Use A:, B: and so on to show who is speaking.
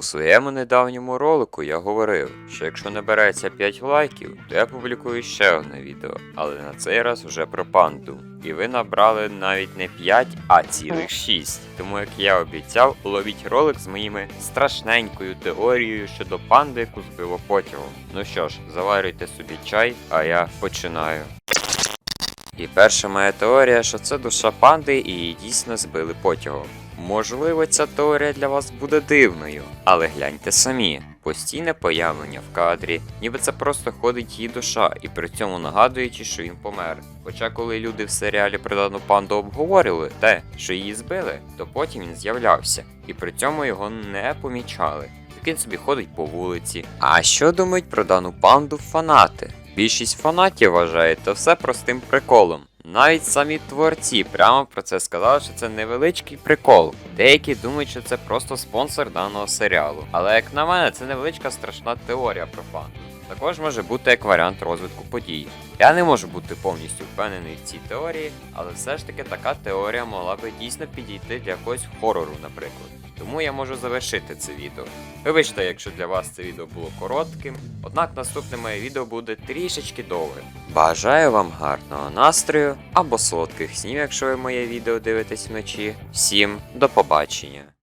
A: У своєму недавньому ролику я говорив, що якщо набереться 5 лайків, то я публікую ще одне відео, але на цей раз вже про панду. І ви набрали навіть не 5, а цілих 6. Тому як я обіцяв, ловіть ролик з моїми страшненькою теорією щодо панди, яку збило потягом. Ну що ж, заварюйте собі чай, а я починаю. І перша моя теорія, що це душа панди і її дійсно збили потягом. Можливо, ця теорія для вас буде дивною, але гляньте самі. Постійне появлення в кадрі, ніби це просто ходить її душа, і при цьому нагадуючи, що він помер. Хоча коли люди в серіалі про дану панду обговорювали те, що її збили, то потім він з'являвся, і при цьому його не помічали. Так він собі ходить по вулиці. А що думають про дану панду фанати? Більшість фанатів вважає це все простим приколом. Навіть самі творці прямо про це сказали, що це невеличкий прикол. Деякі думають, що це просто спонсор даного серіалу. Але як на мене, це невеличка страшна теорія про фан. Також може бути як варіант розвитку подій. Я не можу бути повністю впевнений в цій теорії, але все ж таки така теорія могла би дійсно підійти для якогось хорору, наприклад. Тому я можу завершити це відео. Вибачте, якщо для вас це відео було коротким, однак наступне моє відео буде трішечки довге. Бажаю вам гарного настрою або солодких снів, якщо ви моє відео дивитесь вночі. Всім до побачення!